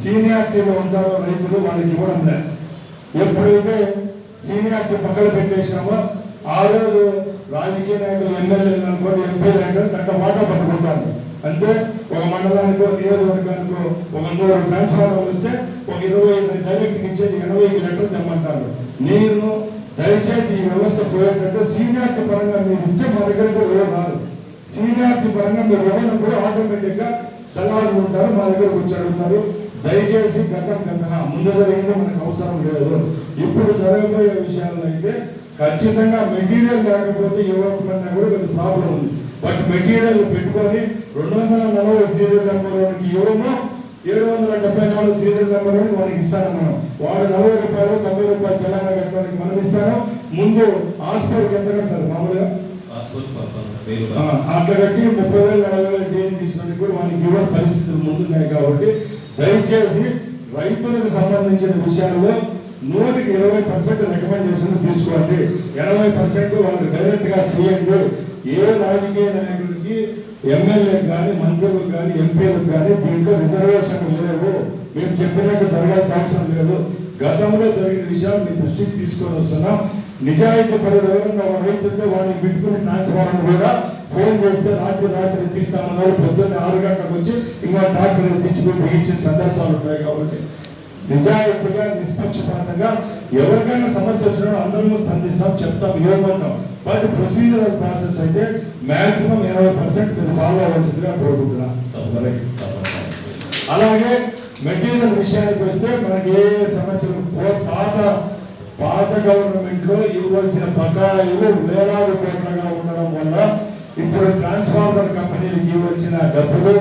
సీనియారిటీలో ఉంటారో రైతులు వాళ్ళకి ఇవ్వడం లేదు. ఎప్పుడైతే సీనియారిటీ పక్కన పెట్టేసినామో ఆ రోజు రాజకీయ నాయకులు ఎమ్మెల్యేలు అనుకోండి ఎంపీ నాయకులు తగ్గ మాట పట్టుకుంటారు. అంటే ఒక మండలానికో నియోజకవర్గానికో ఒక నూరు ట్రాన్స్ఫార్మర్లు వస్తే ఒక ఇరవై ఐదు డైరెక్ట్ ఇచ్చేది ఎనభై లీటర్లు తెమ్మంటారు. నేను దయచేసి ఈ వ్యవస్థ పోయేటట్టు సీనియారిటీ పరంగా మీరు ఇస్తే మా దగ్గర కూడా ఎవరు రాదు సీనియారిటీ పరంగా మీరు ఎవరైనా కూడా ఆటోమేటిక్గా గా ఉంటారు మా దగ్గర వచ్చి అడుగుతారు. దయచేసి గతం గత ముందు జరిగింది మనకు అవసరం లేదు. ఇప్పుడు జరగబోయే విషయాల్లో అయితే ఖచ్చితంగా మెటీరియల్ లేకపోతే ఇవ్వకపోయినా కూడా కొంచెం ప్రాబ్లం ఉంది. బట్ మెటీరియల్ పెట్టుకొని రెండు వందల నలభై సీరియల్ నెంబర్ వాడికి ఇవ్వము. ఏడు వందల డెబ్బై నాలుగు సీరియల్ నెంబర్ వారికి ఇస్తాను మనం. వాడు నలభై రూపాయలు తొంభై రూపాయలు చలానా కట్టడానికి మనం ఇస్తాను. ముందు హాస్పిటల్కి ఎంత కడతారు? మామూలుగా? అట్లా కట్టి ముప్పై వేలు నలభై వేలు డీడీ తీసుకుని కూడా వాళ్ళకి ఇవ్వని పరిస్థితులు ముందున్నాయి కాబట్టి దయచేసి రైతులకు సంబంధించిన విషయాల్లో నూటికి ఇరవై పర్సెంట్ రికమెండేషన్ తీసుకోండి. ఎనభై పర్సెంట్ వాళ్ళకి డైరెక్ట్గా చేయండి. ఏ రాజకీయ నాయకుడికి ఎమ్మెల్యే కానీ మంత్రులకు కానీ ఎంపీలకు కానీ దీంట్లో రిజర్వేషన్ లేవు. మేము చెప్పినట్టు జరగాల్సిన అవసరం లేదు. గతంలో జరిగిన విషయాలు మీ దృష్టికి తీసుకొని వస్తున్నాం. నిజాయితీ పరుడు ఎవరైనా ఒక రైతు ఉంటే వాడిని పెట్టుకుని ట్రాన్స్ఫార్మర్ కూడా ఫోన్ చేస్తే రాత్రి రాత్రి తీస్తామన్నారు పొద్దున్నే ఆరు గంటలకు వచ్చి ఇంకా ట్రాక్టర్ ఎత్తించుకుని బిగించిన సందర్భాలు ఉంటాయి కాబట్టి నిజాయితీగా నిష్పక్షపాతంగా ఎవరికైనా సమస్య వచ్చినా అందరము స్పందిస్తాం చెప్తాం ఇవ్వమన్నాం బట్ ప్రొసీజరల్ ప్రాసెస్ అయితే మాక్సిమం ఎనభై పర్సెంట్ మీరు ఫాలో అవ్వాల్సిందిగా కోరుకుంటున్నాం. అలాగే మెటీరియల్ విషయానికి వస్తే మనకి ఏ సమస్యలు పాత పాత గవర్నమెంట్లో ఇవ్వాల్సిన బకాయిలు వేలాది కోట్లుగా ఉండడం వల్ల ఇప్పుడు ట్రాన్స్ఫార్మర్ కంపెనీలకు ఇవ్వాల్సిన డబ్బులు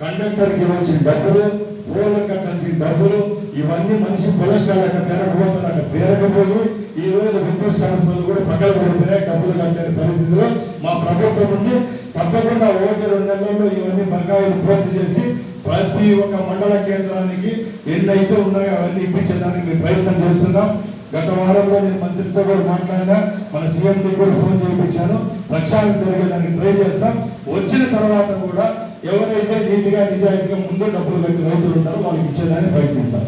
కండక్టర్కి ఇవ్వాల్సిన డబ్బులు ఫోన్లకు కట్టాల్సిన డబ్బులు ఇవన్నీ మనిషి కొలెస్ట్రాల్ అక్కడ పెరగబోతుంది అక్కడ పెరగబోయి ఈ రోజు విద్యుత్ సంస్థలు కూడా పక్కన పడుతున్నాయి డబ్బులు కట్టే పరిస్థితిలో. మా ప్రభుత్వం నుండి తప్పకుండా ఒకటి రెండు నెలల్లో ఇవన్నీ బకాయిలు పూర్తి చేసి ప్రతి ఒక్క మండల కేంద్రానికి ఎన్నైతే ఉన్నాయో అవన్నీ ఇప్పించడానికి మేము ప్రయత్నం చేస్తున్నాం. గత వారంలో నేను మంత్రితో కూడా మాట్లాడినా మన సీఎంకి కూడా ఫోన్ చేయించాను. జరిగే జరిగేదానికి ట్రై చేస్తాం. వచ్చిన తర్వాత కూడా ఎవరైతే నీతిగా నిజాయితీగా ముందు డబ్బులు పెట్టి రైతులు ఉంటారో వాళ్ళకి ఇచ్చేదాన్ని ప్రయత్నిస్తాం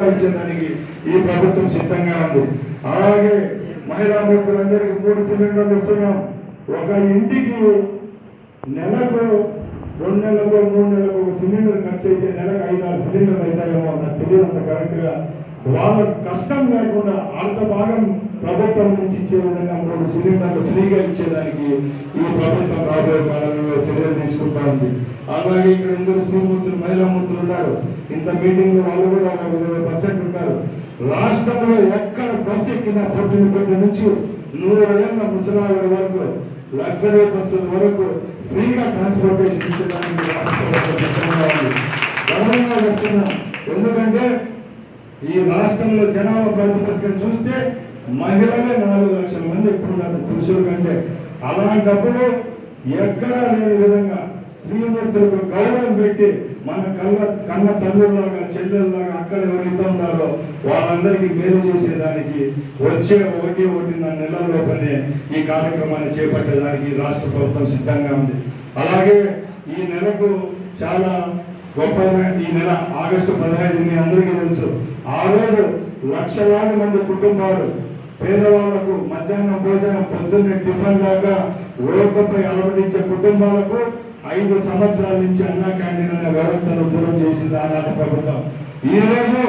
ఇచ్చేదానికి ఈ ప్రభుత్వం సిద్ధంగా ఉంది. అలాగే మహిళా మూర్తులందరికీ మూడు సిలిండర్లు ఇస్తున్నాం. ఒక ఇంటికి నెలకు రెండు నెలలకు మూడు నెలలకు ఒక సిలిండర్ ఖర్చు అయితే నెలకు ఐదు ఆరు సిలిండర్లు అవుతాయేమో నాకు తెలియదు అంత కరెక్ట్గా వాళ్ళ కష్టం లేకుండా అంత భాగం ప్రభుత్వం నుంచి ఇచ్చే విధంగా మూడు సిలిండర్లు ఫ్రీగా ఇచ్చేదానికి ఈ ప్రభుత్వం రాబోయే కాలంలో చర్యలు తీసుకుంటా ఉంది. అలాగే ఇక్కడ ఇందరు శ్రీమూర్తులు మహిళా మూర్తులు ఉన్నారు. ఇంత మీటింగ్లో వాళ్ళు కూడా ఒక ఇరవై పర్సెంట్ ఉన్నారు. రాష్ట్రంలో ఎక్కడ బస్సు ఎక్కిన పొట్టిన కొట్టి నుంచి నూరు ఏళ్ళ ముసలాగర్ వరకు లగ్జరీ బస్సుల వరకు ఫ్రీగా ట్రాన్స్పోర్టేషన్ ఇచ్చేదానికి రాష్ట్ర ప్రభుత్వం ఎందుకంటే ఈ రాష్ట్రంలో జనాభా ప్రాతిపదికన చూస్తే మహిళలే నాలుగు లక్షల మంది ఎక్కువ ఉన్నారు పురుషుల కంటే. అలాంటప్పుడు ఎక్కడా లేని విధంగా స్త్రీమూర్తులకు గౌరవం పెట్టి మన కళ్ళ కన్న తల్లుల్లాగా చెల్లెల్లాగా అక్కడ ఎవరైతే ఉన్నారో వాళ్ళందరికీ మేలు చేసేదానికి వచ్చే ఒకటి ఒకటిన్నర నెలల లోపలే ఈ కార్యక్రమాన్ని చేపట్టేదానికి రాష్ట్ర ప్రభుత్వం సిద్ధంగా ఉంది. అలాగే ఈ నెలకు చాలా గొప్ప ఈ నెల ఆగస్టు పదహైదు మీ అందరికీ తెలుసు. ఆ రోజు లక్షలాది మంది కుటుంబాలు పేదవాళ్ళకు మధ్యాహ్నం భోజనం పొద్దున్నే టిఫిన్ లాగా రోడ్లపై అలవడించే కుటుంబాలకు ఐదు సంవత్సరాల నుంచి అన్నా క్యాంటీన్ అనే వ్యవస్థను దూరం చేసింది ఆనాటి ప్రభుత్వం. ఈ రోజు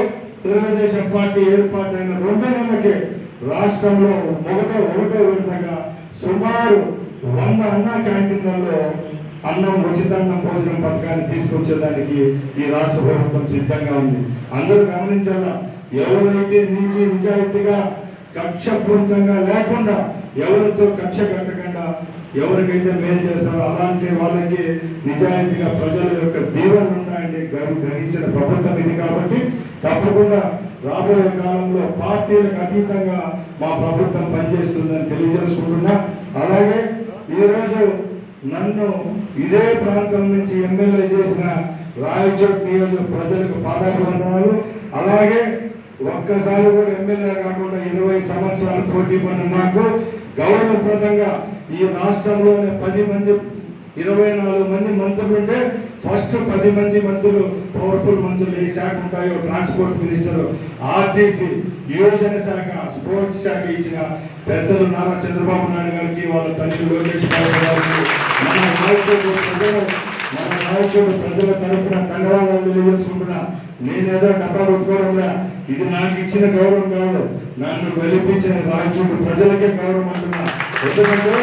తెలుగుదేశం పార్టీ ఏర్పాటైన రెండు నెలలకే రాష్ట్రంలో ఒకటో ఒకటో విడతగా సుమారు వంద అన్నా క్యాంటీన్లలో అన్నం ఉచితాన్నం భోజనం పథకాన్ని తీసుకొచ్చేదానికి ఈ రాష్ట్ర ప్రభుత్వం సిద్ధంగా ఉంది. అందరూ గమనించాలా? ఎవరైతే నీతి నిజాయితీగా కక్షపూరితంగా లేకుండా ఎవరితో కక్ష కట్టకుండా ఎవరికైతే మేలు చేస్తారో అలాంటి వాళ్ళకి నిజాయితీగా ప్రజల యొక్క దీవెనలు ఉన్నాయండి గ్రహించిన ప్రభుత్వం ఇది కాబట్టి తప్పకుండా రాబోయే కాలంలో పార్టీలకు అతీతంగా మా ప్రభుత్వం పనిచేస్తుందని తెలియజేసుకుంటున్నా. అలాగే ఈరోజు నన్ను ఇదే ప్రాంతం నుంచి ఎమ్మెల్యే చేసిన రాయచోట్ నియోజక ప్రజలకు పాదాభివందనాలు. అలాగే ఒక్కసారి కూడా ఎమ్మెల్యే కాకుండా ఇరవై సంవత్సరాలు పోటీ పడిన నాకు గౌరవప్రదంగా ఈ రాష్ట్రంలోనే పది మంది ఇరవై నాలుగు మంది మంత్రులు ఉంటే ఫస్ట్ పది మంది మంత్రులు పవర్ఫుల్ మంత్రులు ఏ శాఖ ఉంటాయో ట్రాన్స్పోర్ట్ మినిస్టర్ ఆర్టీసీ యువజన శాఖ స్పోర్ట్స్ శాఖ ఇచ్చిన పెద్దలు నారా చంద్రబాబు నాయుడు గారికి వాళ్ళ తల్లి లోకేష్ బాబు గారికి మన నాయకుడు ప్రజలు మన నాయకుడు ప్రజల తరఫున ధన్యవాదాలు తెలియజేసుకుంటున్నా నేనేదో డబ్బా కొట్టుకోవడంలా ఇది నాకు ఇచ్చిన గౌరవం కాదు. నన్ను గెలిపించిన రాజ్యుడు ప్రజలకే గౌరవం అంటున్నా. ఎందుకంటే